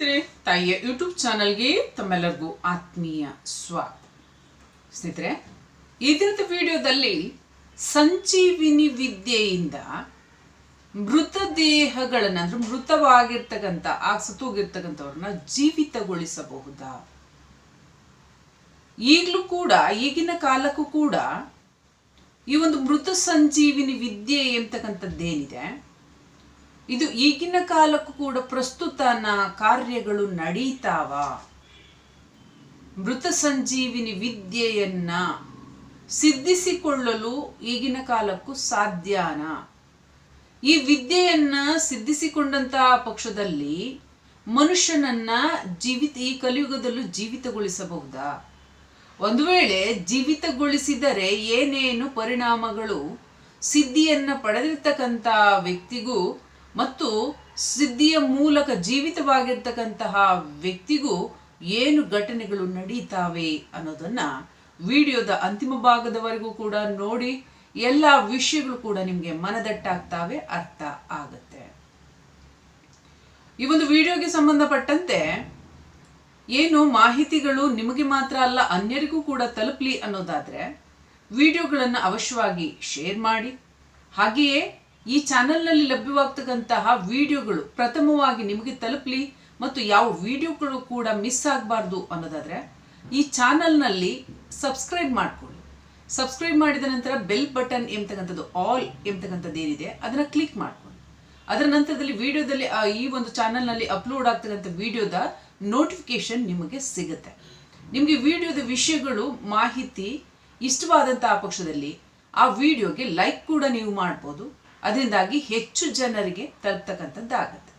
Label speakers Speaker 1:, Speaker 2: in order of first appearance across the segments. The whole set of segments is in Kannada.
Speaker 1: ಸ್ನೇಹಿತರೆ, ತಾಯಿಯ ಯೂಟ್ಯೂಬ್ ಚಾನಲ್ಗೆ ತಮ್ಮೆಲ್ಲರಿಗೂ ಆತ್ಮೀಯ ಸ್ವಾಗತ. ಸ್ನೇಹಿತರೆ, ಈ ವಿಡಿಯೋದಲ್ಲಿ ಸಂಜೀವಿನಿ ವಿದ್ಯೆಯಿಂದ ಮೃತದೇಹಗಳನ್ನು ಅಂದ್ರೆ ಮೃತವಾಗಿರ್ತಕ್ಕಂಥ ಆ ಸತ್ತೋಗಿರ್ತಕ್ಕಂಥವ್ರನ್ನ ಜೀವಿತಗೊಳಿಸಬಹುದಾ? ಈಗಲೂ ಕೂಡ, ಈಗಿನ ಕಾಲಕ್ಕೂ ಕೂಡ ಈ ಒಂದು ಮೃತ ಸಂಜೀವಿನಿ ವಿದ್ಯೆ ಎಂತಕ್ಕಂಥದ್ದೇನಿದೆ ಇದು ಈಗಿನ ಕಾಲಕ್ಕೂ ಕೂಡ ಪ್ರಸ್ತುತನ ಕಾರ್ಯಗಳು ನಡೀತಾವ. ಮೃತ ಸಂಜೀವಿನಿ ವಿದ್ಯೆಯನ್ನ ಸಿದ್ಧಿಸಿಕೊಳ್ಳಲು ಈಗಿನ ಕಾಲಕ್ಕೂ ಸಾಧ್ಯನ. ಈ ವಿದ್ಯೆಯನ್ನ ಸಿದ್ಧಿಸಿಕೊಂಡಂತಹ ಪಕ್ಷದಲ್ಲಿ ಮನುಷ್ಯನನ್ನ ಜೀವಿತ, ಈ ಕಲಿಯುಗದಲ್ಲೂ ಜೀವಿತಗೊಳಿಸಬಹುದಾ? ಒಂದು ವೇಳೆ ಜೀವಿತಗೊಳಿಸಿದರೆ ಏನೇನು ಪರಿಣಾಮಗಳು ಸಿದ್ಧಿಯನ್ನ ಪಡೆದಿರ್ತಕ್ಕಂಥ ವ್ಯಕ್ತಿಗೂ ಮತ್ತು ಸಿದ್ಧಿಯ ಮೂಲಕ ಜೀವಿತವಾಗಿರ್ತಕ್ಕಂತಹ ವ್ಯಕ್ತಿಗೂ ಏನು ಘಟನೆಗಳು ನಡೀತಾವೆ ಅನ್ನೋದನ್ನ ವಿಡಿಯೋದ ಅಂತಿಮ ಭಾಗದವರೆಗೂ ಕೂಡ ನೋಡಿ ಎಲ್ಲ ವಿಷಯಗಳು ಕೂಡ ನಿಮಗೆ ಮನದಟ್ಟಾಗ್ತಾವೆ, ಅರ್ಥ ಆಗತ್ತೆ. ಈ ಒಂದು ವಿಡಿಯೋಗೆ ಸಂಬಂಧಪಟ್ಟಂತೆ ಏನು ಮಾಹಿತಿಗಳು ನಿಮಗೆ ಮಾತ್ರ ಅಲ್ಲ, ಅನ್ಯರಿಗೂ ಕೂಡ ತಲುಪಲಿ ಅನ್ನೋದಾದ್ರೆ ವಿಡಿಯೋಗಳನ್ನು ಅವಶ್ಯವಾಗಿ ಶೇರ್ ಮಾಡಿ, ಹಾಗೆಯೇ ಈ ಚಾನೆಲ್ನಲ್ಲಿ ಲಭ್ಯವಾಗ್ತಕ್ಕಂತಹ ವಿಡಿಯೋಗಳು ಪ್ರಥಮವಾಗಿ ನಿಮಗೆ ತಲುಪಲಿ ಮತ್ತು ಯಾವ ವಿಡಿಯೋಗಳು ಕೂಡ ಮಿಸ್ ಆಗಬಾರ್ದು ಅನ್ನೋದಾದರೆ ಈ ಚಾನಲ್ನಲ್ಲಿ ಸಬ್ಸ್ಕ್ರೈಬ್ ಮಾಡಿಕೊಳ್ಳಿ. ಸಬ್ಸ್ಕ್ರೈಬ್ ಮಾಡಿದ ನಂತರ ಬೆಲ್ ಬಟನ್ ಎಂಬತಕ್ಕಂಥದ್ದು ಆಲ್ ಎಂಬತಕ್ಕಂಥದ್ದು ಏನಿದೆ ಅದನ್ನು ಕ್ಲಿಕ್ ಮಾಡ್ಕೊಳ್ಳಿ. ಅದರ ನಂತರದಲ್ಲಿ ವಿಡಿಯೋದಲ್ಲಿ ಆ ಈ ಒಂದು ಚಾನಲ್ನಲ್ಲಿ ಅಪ್ಲೋಡ್ ಆಗ್ತಕ್ಕಂಥ ವಿಡಿಯೋದ ನೋಟಿಫಿಕೇಶನ್ ನಿಮಗೆ ಸಿಗುತ್ತೆ. ನಿಮಗೆ ವಿಡಿಯೋದ ವಿಷಯಗಳು, ಮಾಹಿತಿ ಇಷ್ಟವಾದಂತಹ ಪಕ್ಷದಲ್ಲಿ ಆ ವಿಡಿಯೋಗೆ ಲೈಕ್ ಕೂಡ ನೀವು ಮಾಡ್ಬೋದು. ಅದರಿಂದಾಗಿ ಹೆಚ್ಚು ಜನರಿಗೆ ತಲುಪ್ತಕ್ಕಂಥದ್ದಾಗತ್ತೆ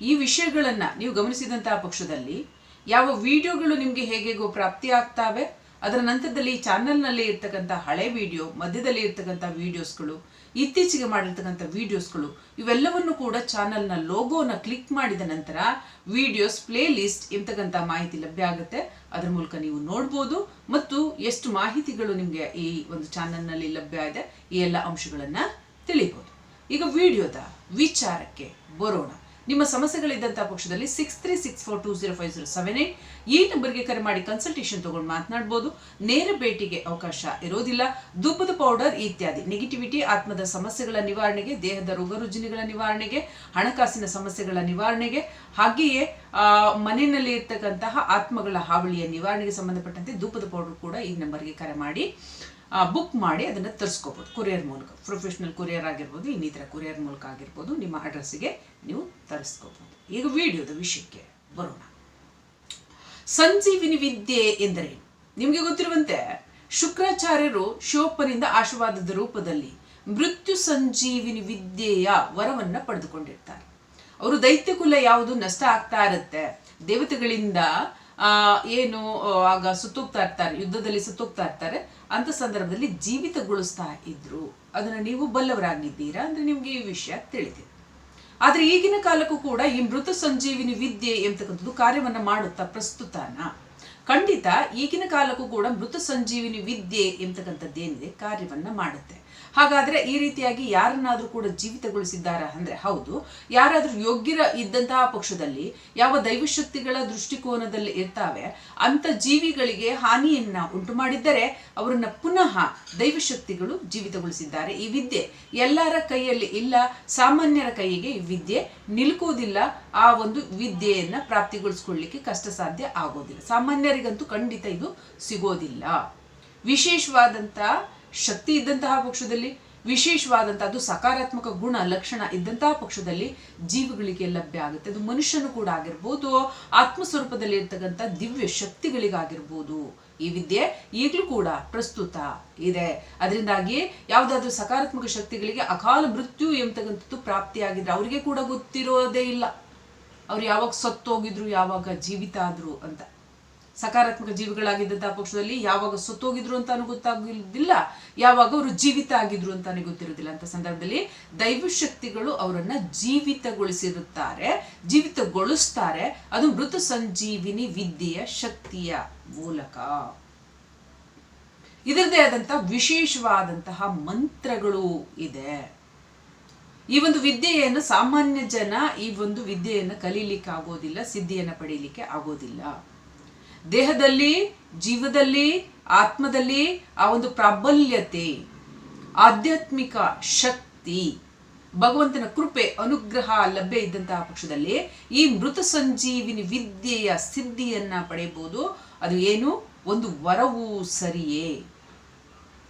Speaker 1: ಈ ವಿಷಯಗಳನ್ನು ನೀವು ಗಮನಿಸಿದಂತಹ ಪಕ್ಷದಲ್ಲಿ ಯಾವ ವಿಡಿಯೋಗಳು ನಿಮಗೆ ಹೇಗೆಗೋ ಪ್ರಾಪ್ತಿ ಆಗ್ತಾವೆ ಅದರ ನಂತರದಲ್ಲಿ ಈ ಚಾನಲ್ನಲ್ಲಿ ಇರ್ತಕ್ಕಂಥ ಹಳೆ ವಿಡಿಯೋ, ಮಧ್ಯದಲ್ಲಿ ಇರ್ತಕ್ಕಂಥ ವಿಡಿಯೋಸ್ಗಳು, ಇತ್ತೀಚೆಗೆ ಮಾಡಿರ್ತಕ್ಕಂಥ ವಿಡಿಯೋಸ್ಗಳು, ಇವೆಲ್ಲವನ್ನು ಕೂಡ ಚಾನಲ್ನ ಲೋಗೋನ ಕ್ಲಿಕ್ ಮಾಡಿದ ನಂತರ ವಿಡಿಯೋಸ್ ಪ್ಲೇ ಲಿಸ್ಟ್ ಎಂತಕ್ಕಂಥ ಮಾಹಿತಿ ಲಭ್ಯ ಆಗುತ್ತೆ. ಅದರ ಮೂಲಕ ನೀವು ನೋಡ್ಬೋದು ಮತ್ತು ಎಷ್ಟು ಮಾಹಿತಿಗಳು ನಿಮಗೆ ಈ ಒಂದು ಚಾನಲ್ನಲ್ಲಿ ಲಭ್ಯ ಇದೆ, ಈ ಎಲ್ಲ ಅಂಶಗಳನ್ನು ತಿಳಿಬೋದು. ಈಗ ವಿಡಿಯೋದ ವಿಚಾರಕ್ಕೆ ಬರೋಣ. ನಿಮ್ಮ ಸಮಸ್ಯೆಗಳಿದ್ದಂಥ ಪಕ್ಷದಲ್ಲಿ six three six four two zero five zero seven eight ಈ ನಂಬರ್ಗೆ ಕರೆ ಮಾಡಿ ಕನ್ಸಲ್ಟೇಷನ್ ತಗೊಂಡು ಮಾತನಾಡ್ಬೋದು. ನೇರ ಭೇಟಿಗೆ ಅವಕಾಶ ಇರೋದಿಲ್ಲ. ದುಬ್ಬದ ಪೌಡರ್ ಇತ್ಯಾದಿ. ನೆಗೆಟಿವಿಟಿ ಆತ್ಮದ ಸಮಸ್ಯೆಗಳ ನಿವಾರಣೆಗೆ, ದೇಹದ ರೋಗ ರುಜಿನಿಗಳ ನಿವಾರಣೆಗೆ, ಹಣಕಾಸಿನ ಸಮಸ್ಯೆಗಳ ನಿವಾರಣೆಗೆ, ಹಾಗೆಯೇ ಮನೆಯಲ್ಲಿ ಇರ್ತಕ್ಕಂತಹ ಆತ್ಮಗಳ ಹಾವಳಿಯ ನಿವಾರಣೆಗೆ ಸಂಬಂಧಪಟ್ಟಂತೆ ಧೂಪದ ಪೌಡರ್ ಕೂಡ ಈ ನಂಬರ್ಗೆ ಕರೆ ಮಾಡಿ. ಬುಕ್ ಮಾಡಿ ಅದನ್ನು ತರಿಸ್ಕೋಬೋದು. ಕೊರಿಯರ್ ಮೂಲಕ. ಪ್ರೊಫೆಷ್ನಲ್ ಕೊರಿಯರ್ ಆಗಿರ್ಬೋದು, ಇನ್ನಿತರ ಕೊರಿಯರ್ ಮೂಲಕ ಆಗಿರ್ಬೋದು, ನಿಮ್ಮ ಅಡ್ರೆಸ್ಸಿಗೆ ನೀವು ತರಿಸ್ಕೋಬೋದು. ಈಗ ವಿಡಿಯೋದ ವಿಷಯಕ್ಕೆ ಬರೋಣ. ಸಂಜೀವಿನಿ ವಿದ್ಯೆ ಎಂದರೇನು? ನಿಮಗೆ ಗೊತ್ತಿರುವಂತೆ, ಶುಕ್ರಾಚಾರ್ಯರು ಶಿವಪ್ಪನಿಂದ ಆಶೀರ್ವಾದದ ರೂಪದಲ್ಲಿ ಮೃತ್ಯು ಸಂಜೀವಿನಿ ವಿದ್ಯೆಯ ವರವನ್ನ ಪಡೆದುಕೊಂಡಿರ್ತಾರೆ. ಅವರು ದೈತ್ಯ ಕುಲ ಯಾವುದು ನಷ್ಟ ಆಗ್ತಾ ಇರುತ್ತೆ, ದೇವತೆಗಳಿಂದ ಏನು ಆಗ ಸುತ್ತೋಗ್ತಾ ಇರ್ತಾರೆ, ಯುದ್ಧದಲ್ಲಿ ಸುತ್ತೋಗ್ತಾ ಇರ್ತಾರೆ. ಅಂತ ಸಂದರ್ಭದಲ್ಲಿ ಜೀವಿತಗೊಳಿಸ್ತಾ ಇದ್ರು. ಅದನ್ನ ನೀವು ಬಲ್ಲವರಾಗಿದ್ದೀರಾ ಅಂದ್ರೆ ನಿಮ್ಗೆ ಈ ವಿಷಯ ತಿಳಿದಿದೆ. ಆದ್ರೆ ಈಗಿನ ಕಾಲಕ್ಕೂ ಕೂಡ ಈ ಮೃತ ಸಂಜೀವಿನಿ ವಿದ್ಯೆ ಎಂತಕ್ಕಂಥದ್ದು ಕಾರ್ಯವನ್ನ ಮಾಡುತ್ತಾ ಪ್ರಸ್ತುತನ. ಖಂಡಿತ ಈಗಿನ ಕಾಲಕ್ಕೂ ಕೂಡ ಮೃತ ಸಂಜೀವಿನಿ ವಿದ್ಯೆ ಎಂಬತಕ್ಕಂಥದ್ದೇನಿದೆ, ಕಾರ್ಯವನ್ನ ಮಾಡುತ್ತೆ. ಹಾಗಾದ್ರೆ ಈ ರೀತಿಯಾಗಿ ಯಾರನ್ನಾದ್ರೂ ಕೂಡ ಜೀವಿತಗೊಳಿಸಿದ್ದಾರಾ ಅಂದ್ರೆ ಹೌದು, ಯಾರಾದ್ರೂ ಯೋಗ್ಯರ ಇದ್ದಂತಹ ಪಕ್ಷದಲ್ಲಿ, ಯಾವ ದೈವಶಕ್ತಿಗಳ ದೃಷ್ಟಿಕೋನದಲ್ಲಿ ಇರ್ತಾವೆ ಅಂತ ಜೀವಿಗಳಿಗೆ ಹಾನಿಯನ್ನ ಉಂಟು ಮಾಡಿದ್ದರೆ ಅವರನ್ನ ಪುನಃ ದೈವಶಕ್ತಿಗಳು ಜೀವಿತಗೊಳಿಸಿದ್ದಾರೆ. ಈ ವಿದ್ಯೆ ಎಲ್ಲರ ಕೈಯಲ್ಲಿ ಇಲ್ಲ, ಸಾಮಾನ್ಯರ ಕೈಗೆ ಈ ವಿದ್ಯೆ ನಿಲ್ಕೋದಿಲ್ಲ, ಆ ಒಂದು ವಿದ್ಯೆಯನ್ನ ಪ್ರಾಪ್ತಿಗೊಳಿಸ್ಕೊಳ್ಳಿಕ್ಕೆ ಕಷ್ಟ ಸಾಧ್ಯ ಆಗೋದಿಲ್ಲ. ಸಾಮಾನ್ಯರಿಗಂತೂ ಖಂಡಿತ ಇದು ಸಿಗೋದಿಲ್ಲ. ವಿಶೇಷವಾದಂಥ ಶಕ್ತಿ ಇದ್ದಂತಹ ಪಕ್ಷದಲ್ಲಿ ವಿಶೇಷವಾದಂಥ ಅದು ಸಕಾರಾತ್ಮಕ ಗುಣ ಲಕ್ಷಣ ಇದ್ದಂತಹ ಪಕ್ಷದಲ್ಲಿ ಜೀವಿಗಳಿಗೆ ಲಭ್ಯ ಆಗುತ್ತೆ. ಅದು ಮನುಷ್ಯನು ಕೂಡ ಆಗಿರ್ಬೋದು, ಆತ್ಮಸ್ವರೂಪದಲ್ಲಿ ಇರ್ತಕ್ಕಂಥ ದಿವ್ಯ ಶಕ್ತಿಗಳಿಗಾಗಿರ್ಬೋದು. ಈ ವಿದ್ಯೆ ಈಗಲೂ ಕೂಡ ಪ್ರಸ್ತುತ ಇದೆ. ಅದರಿಂದಾಗಿ ಯಾವುದಾದ್ರೂ ಸಕಾರಾತ್ಮಕ ಶಕ್ತಿಗಳಿಗೆ ಅಕಾಲ ಮೃತ್ಯು ಎಂಬತಕ್ಕಂಥದ್ದು ಪ್ರಾಪ್ತಿಯಾಗಿದ್ರೆ ಅವರಿಗೆ ಕೂಡ ಗೊತ್ತಿರೋದೇ ಇಲ್ಲ. ಅವ್ರು ಯಾವಾಗ ಸತ್ತೋಗಿದ್ರು, ಯಾವಾಗ ಜೀವಿತ ಆದ್ರು ಅಂತ. ಸಕಾರಾತ್ಮಕ ಜೀವಿಗಳಾಗಿದ್ದಂತಹ ಪಕ್ಷದಲ್ಲಿ ಯಾವಾಗ ಸುತ್ತೋಗಿದ್ರು ಅಂತಾನು ಗೊತ್ತಾಗಿದ್ದಿಲ್ಲ ಯಾವಾಗ ಅವರು ಜೀವಿತ ಆಗಿದ್ರು ಅಂತಾನೆ ಗೊತ್ತಿರೋದಿಲ್ಲ. ಅಂತ ಸಂದರ್ಭದಲ್ಲಿ ದೈವಶಕ್ತಿಗಳು ಅವರನ್ನ ಜೀವಿತಗೊಳಿಸಿರುತ್ತಾರೆ, ಜೀವಿತಗೊಳಿಸ್ತಾರೆ. ಅದು ಮೃತ ಸಂಜೀವಿನಿ ವಿದ್ಯೆಯ ಶಕ್ತಿಯ ಮೂಲಕ. ಇದರದೇ ಆದಂತಹ ವಿಶೇಷವಾದಂತಹ ಮಂತ್ರಗಳು ಇದೆ. ಈ ಒಂದು ವಿದ್ಯೆಯನ್ನು ಸಾಮಾನ್ಯ ಜನ ಈ ಒಂದು ವಿದ್ಯೆಯನ್ನು ಕಲೀಲಿಕ್ಕೆ ಆಗೋದಿಲ್ಲ, ಸಿದ್ಧಿಯನ್ನು ಪಡೀಲಿಕ್ಕೆ ಆಗೋದಿಲ್ಲ. ದೇಹದಲ್ಲಿ, ಜೀವದಲ್ಲಿ, ಆತ್ಮದಲ್ಲಿ ಆ ಒಂದು ಪ್ರಾಬಲ್ಯತೆ, ಆಧ್ಯಾತ್ಮಿಕ ಶಕ್ತಿ, ಭಗವಂತನ ಕೃಪೆ, ಅನುಗ್ರಹ ಲಭ್ಯ ಇದ್ದಂತಹ ಪಕ್ಷದಲ್ಲಿ ಈ ಮೃತ ಸಂಜೀವಿನಿ ವಿದ್ಯೆಯ ಸಿದ್ಧಿಯನ್ನ ಪಡೆಯಬಹುದು. ಅದು ಏನು? ಒಂದು ವರವು ಸರಿಯೇ.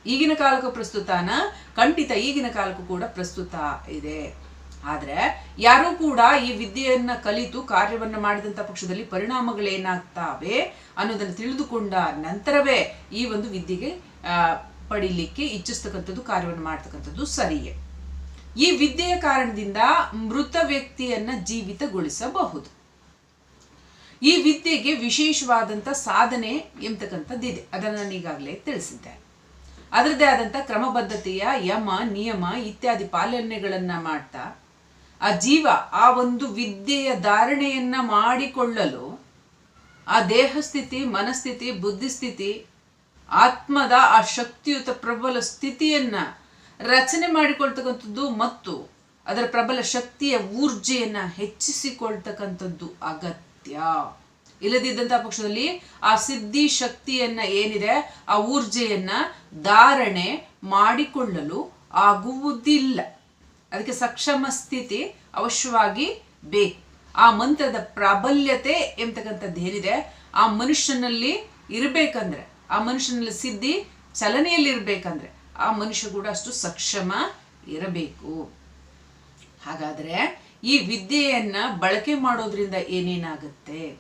Speaker 1: ಈಗಿನ ಕಾಲಕ್ಕೂ ಪ್ರಸ್ತುತನ, ಖಂಡಿತ ಈಗಿನ ಕಾಲಕ್ಕೂ ಕೂಡ ಪ್ರಸ್ತುತ ಇದೆ. ಆದ್ರೆ ಯಾರೂ ಕೂಡ ಈ ವಿದ್ಯೆಯನ್ನ ಕಲಿತು ಕಾರ್ಯವನ್ನ ಮಾಡಿದಂತ ಪಕ್ಷದಲ್ಲಿ ಪರಿಣಾಮಗಳೇನಾಗ್ತಾವೆ ಅನ್ನೋದನ್ನು ತಿಳಿದುಕೊಂಡ ನಂತರವೇ ಈ ಒಂದು ವಿದ್ಯೆಗೆ ಪಡಿಲಿಕ್ಕೆ ಇಚ್ಛಿಸ್ತಕ್ಕಂಥದ್ದು, ಕಾರ್ಯವನ್ನು ಮಾಡ್ತಕ್ಕಂಥದ್ದು ಸರಿಯೇ. ಈ ವಿದ್ಯೆಯ ಕಾರಣದಿಂದ ಮೃತ ವ್ಯಕ್ತಿಯನ್ನ ಜೀವಿತಗೊಳಿಸಬಹುದು. ಈ ವಿದ್ಯೆಗೆ ವಿಶೇಷವಾದಂಥ ಸಾಧನೆ ಎಂಬತಕ್ಕಂಥದ್ದಿದೆ ಅದನ್ನು ನಾನು ಈಗಾಗಲೇ ತಿಳಿಸಿದ್ದೆ. ಅದರದ್ದೇ ಆದಂಥ ಕ್ರಮಬದ್ಧತೆಯ ಯಮ, ನಿಯಮ ಇತ್ಯಾದಿ ಪಾಲನೆಗಳನ್ನ ಮಾಡ್ತಾ ಆ ಜೀವ ಆ ಒಂದು ವಿದ್ಯೆಯ ಧಾರಣೆಯನ್ನ ಮಾಡಿಕೊಳ್ಳಲು ಆ ದೇಹಸ್ಥಿತಿ, ಮನಸ್ಥಿತಿ, ಬುದ್ಧಿಸ್ಥಿತಿ, ಆತ್ಮದ ಆ ಶಕ್ತಿಯುತ ಪ್ರಬಲ ಸ್ಥಿತಿಯನ್ನ ರಚನೆ ಮಾಡಿಕೊಳ್ತಕ್ಕಂಥದ್ದು ಮತ್ತು ಅದರ ಪ್ರಬಲ ಶಕ್ತಿಯ ಊರ್ಜೆಯನ್ನ ಹೆಚ್ಚಿಸಿಕೊಳ್ತಕ್ಕಂಥದ್ದು ಅಗತ್ಯ. ಇಲ್ಲದಿದ್ದಂತಹ ಪಕ್ಷದಲ್ಲಿ ಆ ಸಿದ್ಧಿ ಶಕ್ತಿಯನ್ನ ಏನಿದೆ, ಆ ಊರ್ಜೆಯನ್ನ ಧಾರಣೆ ಮಾಡಿಕೊಳ್ಳಲು ಆಗುವುದಿಲ್ಲ. ಅದಕ್ಕೆ ಸಕ್ಷಮ ಸ್ಥಿತಿ ಅವಶ್ಯವಾಗಿ ಬೇಕು ಆ ಮಂತ್ರದ ಪ್ರಾಬಲ್ಯತೆ ಎಂಬತಕ್ಕಂಥದ್ದು ಏನಿದೆ, ಆ ಮನುಷ್ಯನಲ್ಲಿ ಇರಬೇಕಂದ್ರೆ, ಆ ಮನುಷ್ಯನಲ್ಲಿ ಸಿದ್ಧಿ ಚಲನೆಯಲ್ಲಿ ಇರಬೇಕಂದ್ರೆ ಆ ಮನುಷ್ಯ ಕೂಡ ಅಷ್ಟು ಸಕ್ಷಮ ಇರಬೇಕು. ಹಾಗಾದ್ರೆ ಈ ವಿದ್ಯೆಯನ್ನ ಬಳಕೆ ಮಾಡೋದ್ರಿಂದ ಏನೇನಾಗುತ್ತೆ?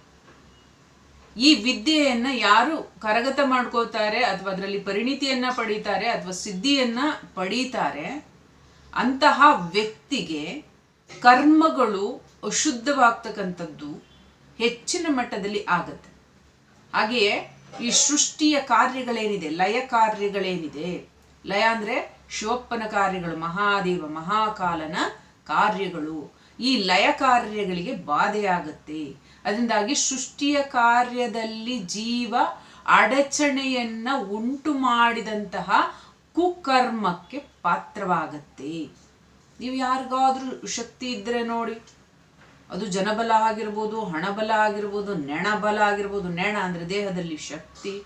Speaker 1: ಈ ವಿದ್ಯೆಯನ್ನ ಯಾರು ಕರಗತ ಮಾಡ್ಕೋತಾರೆ ಅಥವಾ ಅದರಲ್ಲಿ ಪರಿಣಿತಿಯನ್ನ ಪಡೀತಾರೆ ಅಥವಾ ಸಿದ್ಧಿಯನ್ನ ಪಡೀತಾರೆ? ಅಂತಹ ವ್ಯಕ್ತಿಗೆ ಕರ್ಮಗಳು ಅಶುದ್ಧವಾಗ್ತಕ್ಕಂಥದ್ದು ಹೆಚ್ಚಿನ ಮಟ್ಟದಲ್ಲಿ ಆಗತ್ತೆ. ಹಾಗೆಯೇ ಈ ಸೃಷ್ಟಿಯ ಕಾರ್ಯಗಳೇನಿದೆ, ಲಯ ಕಾರ್ಯಗಳೇನಿದೆ? ಲಯ ಅಂದ್ರೆ ಶಿವಪ್ಪನ ಕಾರ್ಯಗಳು, ಮಹಾದೇವ, ಮಹಾಕಾಲನ ಕಾರ್ಯಗಳು. ಈ ಲಯ ಕಾರ್ಯಗಳಿಗೆ ಬಾಧೆಯಾಗತ್ತೆ ಅದರಿಂದಾಗಿ ಸೃಷ್ಟಿಯ ಕಾರ್ಯದಲ್ಲಿ ಜೀವ ಅಡಚಣೆಯನ್ನ ಉಂಟು ಮಾಡಿದಂತಹ ಕುಕರ್ಮಕ್ಕೆ ಪಾತ್ರವಾಗತ್ತೆ. ನೀವು ಯಾರಿಗಾದ್ರೂ ಶಕ್ತಿ ಇದ್ರೆ ನೋಡಿ. ಅದು ಜನಬಲ ಆಗಿರ್ಬೋದು, ಹಣಬಲ ಆಗಿರ್ಬೋದು, ನೆಣಬಲ ಆಗಿರ್ಬೋದು. ನೆಣ ಅಂದ್ರೆ ದೇಹದಲ್ಲಿ ಶಕ್ತಿ.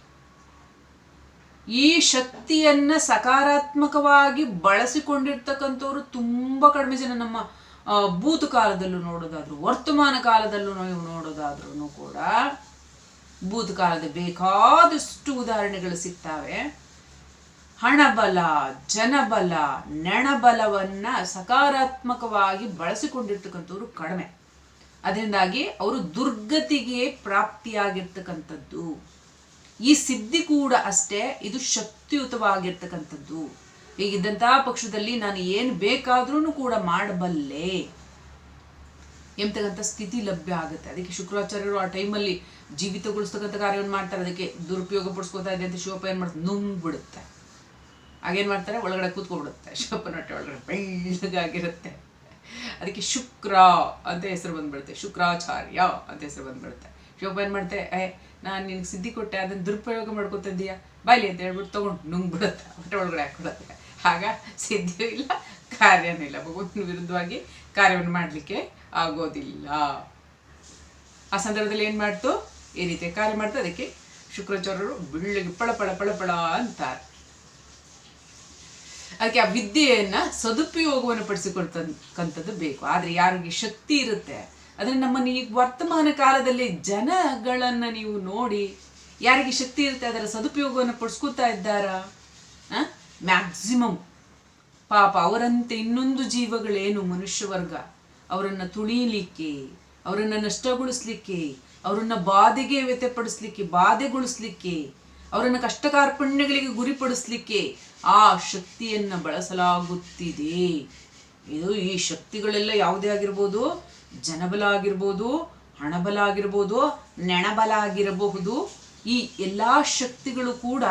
Speaker 1: ಈ ಶಕ್ತಿಯನ್ನ ಸಕಾರಾತ್ಮಕವಾಗಿ ಬಳಸಿಕೊಂಡಿರ್ತಕ್ಕಂಥವ್ರು ತುಂಬಾ ಕಡಿಮೆ ಜನ. ನಮ್ಮ ಭೂತ ಕಾಲದಲ್ಲೂ ನೋಡೋದಾದ್ರು, ವರ್ತಮಾನ ಕಾಲದಲ್ಲೂ ನೀವು ನೋಡೋದಾದ್ರೂ ಕೂಡ ಭೂತಕಾಲದ ಬೇಕಾದಷ್ಟು ಉದಾಹರಣೆಗಳು ಸಿಗ್ತಾವೆ. ಹಣಬಲ, ಜನಬಲ, ನೆಣಬಲವನ್ನ ಸಕಾರಾತ್ಮಕವಾಗಿ ಬಳಸಿಕೊಂಡಿರ್ತಕ್ಕಂಥವ್ರು ಕಡಿಮೆ. ಅದರಿಂದಾಗಿ ಅವರು ದುರ್ಗತಿಗೆ ಪ್ರಾಪ್ತಿಯಾಗಿರ್ತಕ್ಕಂಥದ್ದು. ಈ ಸಿದ್ಧಿ ಕೂಡ ಅಷ್ಟೇ, ಇದು ಶಕ್ತಿಯುತವಾಗಿರ್ತಕ್ಕಂಥದ್ದು. ಹೀಗಿದ್ದಂತಹ ಪಕ್ಷದಲ್ಲಿ ನಾನು ಏನು ಬೇಕಾದ್ರೂ ಕೂಡ ಮಾಡಬಲ್ಲೆ. ಎಂಬತಕ್ಕಂಥ ಸ್ಥಿತಿ ಲಭ್ಯ ಆಗುತ್ತೆ. ಅದಕ್ಕೆ ಶುಕ್ರಾಚಾರ್ಯರು ಆ ಟೈಮಲ್ಲಿ ಜೀವಿತಗೊಳಿಸ್ತಕ್ಕಂಥ ಕಾರ್ಯವನ್ನು ಮಾಡ್ತಾರೆ. ಅದಕ್ಕೆ ದುರುಪಯೋಗ ಪಡಿಸ್ಕೋತಾ ಇದೆ ಅಂತ ಶಿವಪ್ಪ ಏನು ಮಾಡ್ತಾರೆ? ನುಂಗ್ಬಿಡುತ್ತೆ. ಆಗೇನು ಮಾಡ್ತಾರೆ? ಒಳಗಡೆ ಕೂತ್ಕೊಬಿಡುತ್ತೆ ಶಿವಪ್ಪನ ಹೊಟ್ಟೆ ಒಳಗಡೆ ಬೆಳ್ಳಗಾಗಿರುತ್ತೆ. ಅದಕ್ಕೆ ಶುಕ್ರ ಅಂತ ಹೆಸರು ಬಂದ್ಬಿಡುತ್ತೆ. ಶುಕ್ರಾಚಾರ್ಯ ಅಂತ ಹೆಸರು ಬಂದ್ಬಿಡುತ್ತೆ. ಶೋಭ ಏನು ಮಾಡ್ತೆ? ಏ, ನಾನು ನಿನಗೆ ಸಿದ್ಧಿ ಕೊಟ್ಟೆ ಅದನ್ನು ದುರುಪಯೋಗ ಮಾಡ್ಕೊತಿದ್ದೀಯಾ ಬಾಯ್ಲಿ ಅಂತ ಹೇಳ್ಬಿಟ್ಟು ತೊಗೊಂಡು ನುಂಗ್ಬಿಡುತ್ತೆ. ಹೊಟ್ಟೆ ಒಳಗಡೆ ಹಾಕ್ಬಿಡುತ್ತೆ. ಆಗ ಸಿದ್ಧಿಯೂ ಇಲ್ಲ, ಕಾರ್ಯನೂ ಇಲ್ಲ. ಭಗವಂತನ ವಿರುದ್ಧವಾಗಿ ಕಾರ್ಯವನ್ನು ಮಾಡಲಿಕ್ಕೆ ಆಗೋದಿಲ್ಲ. ಆ ಸಂದರ್ಭದಲ್ಲಿ ಏನು ಮಾಡ್ತು? ಈ ರೀತಿ ಕಾರ್ಯ ಮಾಡ್ತು. ಅದಕ್ಕೆ ಶುಕ್ರಾಚಾರ್ಯರು ಬೆಳ್ಳಗೆ ಪಳ ಪಳ ಪಳ ಪಳ ಅಂತಾರೆ. ಅದಕ್ಕೆ ಆ ವಿದ್ಯೆಯನ್ನು ಸದುಪಯೋಗವನ್ನು ಪಡಿಸಿಕೊಳ್ತಕ್ಕಂಥದ್ದು ಬೇಕು. ಆದರೆ ಯಾರಿಗೆ ಶಕ್ತಿ ಇರುತ್ತೆ ಅಂದರೆ ನಮ್ಮನ್ನು ಈಗ ವರ್ತಮಾನ ಕಾಲದಲ್ಲಿ ಜನಗಳನ್ನು ನೀವು ನೋಡಿ ಯಾರಿಗೆ ಶಕ್ತಿ ಇರುತ್ತೆ, ಅದರ ಸದುಪಯೋಗವನ್ನು ಪಡಿಸ್ಕೊತಾ ಇದ್ದಾರಾ? ಮ್ಯಾಕ್ಸಿಮಮ್ ಪಾಪ ಅವರಂತೆ ಇನ್ನೊಂದು ಜೀವಗಳೇನು ಮನುಷ್ಯ ವರ್ಗ ಅವರನ್ನು ತುಳಿಲಿಕ್ಕೆ, ಅವರನ್ನು ನಷ್ಟಗೊಳಿಸ್ಲಿಕ್ಕೆ, ಅವರನ್ನು ಬಾಧೆಗೆ ವ್ಯತ್ಯಪಡಿಸ್ಲಿಕ್ಕೆ ಬಾಧೆಗೊಳಿಸ್ಲಿಕ್ಕೆ ಅವರನ್ನ ಕಷ್ಟ ಕಾರ್ಪಣ್ಯಗಳಿಗೆ ಗುರಿಪಡಿಸ್ಲಿಕ್ಕೆ ಆ ಶಕ್ತಿಯನ್ನು ಬಳಸಲಾಗುತ್ತಿದೆ. ಇದು ಈ ಶಕ್ತಿಗಳೆಲ್ಲ ಯಾವುದೇ ಆಗಿರ್ಬೋದು, ಜನಬಲ ಆಗಿರ್ಬೋದು, ಹಣಬಲ ಆಗಿರ್ಬೋದು, ನೆಣಬಲ ಆಗಿರಬಹುದು. ಈ ಎಲ್ಲ ಶಕ್ತಿಗಳು ಕೂಡ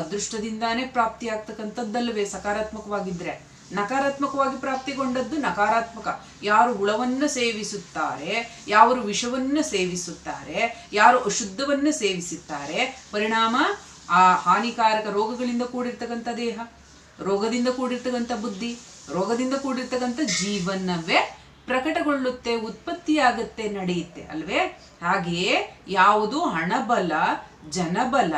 Speaker 1: ಅದೃಷ್ಟದಿಂದಾನೇ ಪ್ರಾಪ್ತಿಯಾಗ್ತಕ್ಕಂಥದ್ದಲ್ಲವೇ, ಸಕಾರಾತ್ಮಕವಾಗಿದ್ರೆ. ನಕಾರಾತ್ಮಕವಾಗಿ ಪ್ರಾಪ್ತಿಗೊಂಡದ್ದು ನಕಾರಾತ್ಮಕ. ಯಾರು ಹುಳವನ್ನ ಸೇವಿಸುತ್ತಾರೆ, ಯಾರು ವಿಷವನ್ನ ಸೇವಿಸುತ್ತಾರೆ, ಯಾರು ಅಶುದ್ಧವನ್ನ ಸೇವಿಸುತ್ತಾರೆ, ಪರಿಣಾಮ ಆ ಹಾನಿಕಾರಕ ರೋಗಗಳಿಂದ ಕೂಡಿರ್ತಕ್ಕಂಥ ದೇಹ, ರೋಗದಿಂದ ಕೂಡಿರ್ತಕ್ಕಂಥ ಬುದ್ಧಿ, ರೋಗದಿಂದ ಕೂಡಿರ್ತಕ್ಕಂಥ ಜೀವನವೇ ಪ್ರಕಟಗೊಳ್ಳುತ್ತೆ, ಉತ್ಪತ್ತಿಯಾಗುತ್ತೆ, ನಡೆಯುತ್ತೆ ಅಲ್ವೇ? ಹಾಗೆಯೇ ಯಾವುದು ಹಣಬಲ, ಜನಬಲ,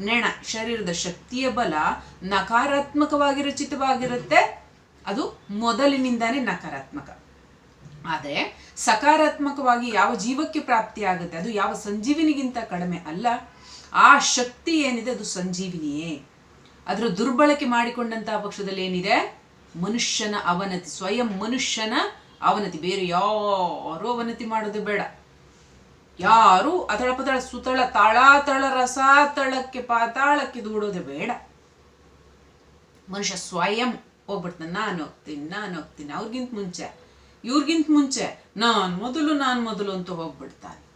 Speaker 1: ನೆಣ, ಶರೀರದ ಶಕ್ತಿಯ ಬಲ ನಕಾರಾತ್ಮಕವಾಗಿ ರಚಿತವಾಗಿರುತ್ತೆ ಅದು ಮೊದಲಿನಿಂದಾನೇ ನಕಾರಾತ್ಮಕ. ಆದರೆ ಸಕಾರಾತ್ಮಕವಾಗಿ ಯಾವ ಜೀವಕ್ಕೆ ಪ್ರಾಪ್ತಿಯಾಗುತ್ತೆ ಅದು ಯಾವ ಸಂಜೀವಿನಿಗಿಂತ ಕಡಿಮೆ ಅಲ್ಲ, ಆ ಶಕ್ತಿ ಏನಿದೆ ಅದು ಸಂಜೀವಿನಿಯೇ. ಅದರ ದುರ್ಬಳಕೆ ಮಾಡಿಕೊಂಡಂತಹ ಪಕ್ಷದಲ್ಲಿ ಏನಿದೆ? ಮನುಷ್ಯನ ಅವನತಿ, ಸ್ವಯಂ ಮನುಷ್ಯನ ಅವನತಿ. ಬೇರೆ ಯಾರು ಅವನತಿ ಮಾಡೋದು ಬೇಡ. ಯಾರು ಅತಳ ಪದಳ ಸುತಳ, ತಾಳಾತಳ, ರಸಾತಳಕ್ಕೆ, ಪಾತಾಳಕ್ಕೆ ದೂಡೋದೇ ಬೇಡ. ಮನುಷ್ಯ ಸ್ವಯಂ ಹೋಗ್ಬಿಡ್ತಾನೆ ನಾನು ಹೋಗ್ತೀನಿ ನಾನು ಹೋಗ್ತೀನಿ, ಅವ್ರಿಗಿಂತ ಮುಂಚೆ, ಇವ್ರಿಗಿಂತ ಮುಂಚೆ, ನಾನು ಮೊದಲು ನಾನು ಮೊದಲು ಅಂತ ಹೋಗ್ಬಿಡ್ತಾನೆ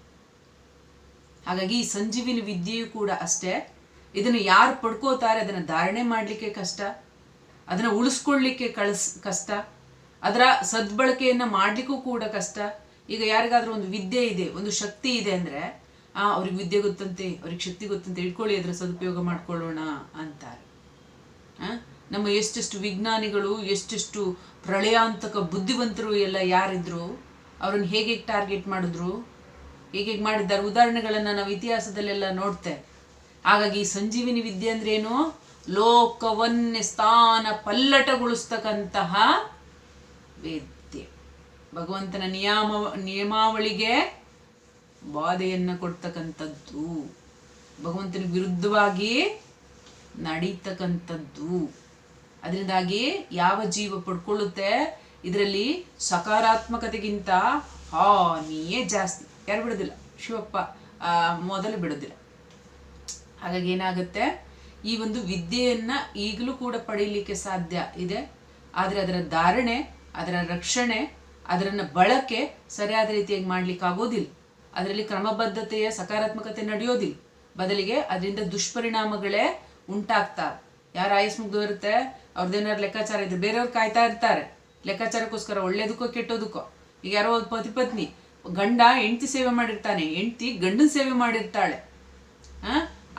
Speaker 1: ಹಾಗಾಗಿ ಈ ಸಂಜೀವಿನಿ ವಿದ್ಯೆಯು ಕೂಡ ಅಷ್ಟೇ. ಇದನ್ನು ಯಾರು ಪಡ್ಕೋತಾರೆ, ಅದನ್ನು ಧಾರಣೆ ಮಾಡಲಿಕ್ಕೆ ಕಷ್ಟ, ಅದನ್ನು ಉಳಿಸ್ಕೊಳ್ಳಿಕ್ಕೆ ಕಳಿಸ್, ಕಷ್ಟ, ಅದರ ಸದ್ಬಳಕೆಯನ್ನು ಮಾಡಲಿಕ್ಕೂ ಕೂಡ ಕಷ್ಟ. ಈಗ ಯಾರಿಗಾದ್ರೂ ಒಂದು ವಿದ್ಯೆ ಇದೆ, ಒಂದು ಶಕ್ತಿ ಇದೆ ಅಂದರೆ, ಆ, ಅವ್ರಿಗೆ ವಿದ್ಯೆ ಗೊತ್ತಂತೆ, ಅವ್ರಿಗೆ ಶಕ್ತಿ ಗೊತ್ತಂತೆ ಇಟ್ಕೊಳ್ಳಿ ಅದರ ಸದುಪಯೋಗ ಮಾಡ್ಕೊಳ್ಳೋಣ ಅಂತಾರೆ. ಆ? ನಮ್ಮ ಎಷ್ಟೆಷ್ಟು ವಿಜ್ಞಾನಿಗಳು, ಎಷ್ಟೆಷ್ಟು ಪ್ರಳಯಾಂತಕ ಬುದ್ಧಿವಂತರು ಎಲ್ಲ ಯಾರಿದ್ರು, ಅವ್ರನ್ನ ಹೇಗೆ ಟಾರ್ಗೆಟ್ ಮಾಡಿದ್ರು, ಹೇಗೆ ಮಾಡಿದ್ದಾರೆ ಉದಾಹರಣೆಗಳನ್ನು ನಾವು ಇತಿಹಾಸದಲ್ಲೆಲ್ಲ ನೋಡ್ತೆ. ಹಾಗಾಗಿ ಸಂಜೀವಿನಿ ವಿದ್ಯೆ ಅಂದ್ರೆ ಏನು? ಲೋಕವನ್ನೇ ಸ್ಥಾನ ಪಲ್ಲಟಗೊಳಿಸ್ತಕ್ಕಂತಹ ವೇದ್ಯ. ಭಗವಂತನ ನಿಯಮ, ನಿಯಮಾವಳಿಗೆ ಬಾಧೆಯನ್ನು ಕೊಡ್ತಕ್ಕಂಥದ್ದು. ಭಗವಂತನ ವಿರುದ್ಧವಾಗಿ ನಡೀತಕ್ಕಂಥದ್ದು. ಅದರಿಂದಾಗಿ ಯಾವ ಜೀವ ಪಡ್ಕೊಳ್ಳುತ್ತೆ? ಇದರಲ್ಲಿ ಸಕಾರಾತ್ಮಕತೆಗಿಂತ ಹಾನಿಯೇ ಜಾಸ್ತಿ. ಯಾರು ಬಿಡೋದಿಲ್ಲ. ಶಿವಪ್ಪ ಮೊದಲು ಬಿಡೋದಿಲ್ಲ. ಹಾಗಾಗಿ ಏನಾಗುತ್ತೆ? ಈ ಒಂದು ವಿದ್ಯೆಯನ್ನ ಈಗಲೂ ಕೂಡ ಪಡೀಲಿಕ್ಕೆ ಸಾಧ್ಯ ಇದೆ. ಆದರೆ ಅದರ ಧಾರಣೆ, ಅದರ ರಕ್ಷಣೆ, ಅದರನ್ನ ಬಳಕೆ ಸರಿಯಾದ ರೀತಿಯಾಗಿ ಮಾಡ್ಲಿಕ್ಕೆ ಆಗೋದಿಲ್ಲ. ಅದರಲ್ಲಿ ಕ್ರಮಬದ್ಧತೆಯ, ಸಕಾರಾತ್ಮಕತೆ ನಡೆಯೋದಿಲ್ಲ. ಬದಲಿಗೆ ಅದರಿಂದ ದುಷ್ಪರಿಣಾಮಗಳೇ ಉಂಟಾಗ್ತಾವೆ. ಯಾರು ಆಯಸ್ ಮುಗ್ದು ಇರುತ್ತೆ ಅವ್ರದ್ದೇನಾದ್ರು ಲೆಕ್ಕಾಚಾರ ಇದ್ರೆ ಬೇರೆಯವ್ರು ಕಾಯ್ತಾ ಇರ್ತಾರೆ. ಲೆಕ್ಕಾಚಾರಕ್ಕೋಸ್ಕರ ಒಳ್ಳೇದಕ್ಕೋ ಕೆಟ್ಟೋದಕ್ಕೋ. ಈಗ ಯಾರೋ ಒಂದು ಪತಿ ಪತ್ನಿ, ಗಂಡ ಹೆಂಡತಿ ಸೇವೆ ಮಾಡಿರ್ತಾನೆ, ಹೆಂಡತಿ ಗಂಡನ ಸೇವೆ ಮಾಡಿರ್ತಾಳೆ.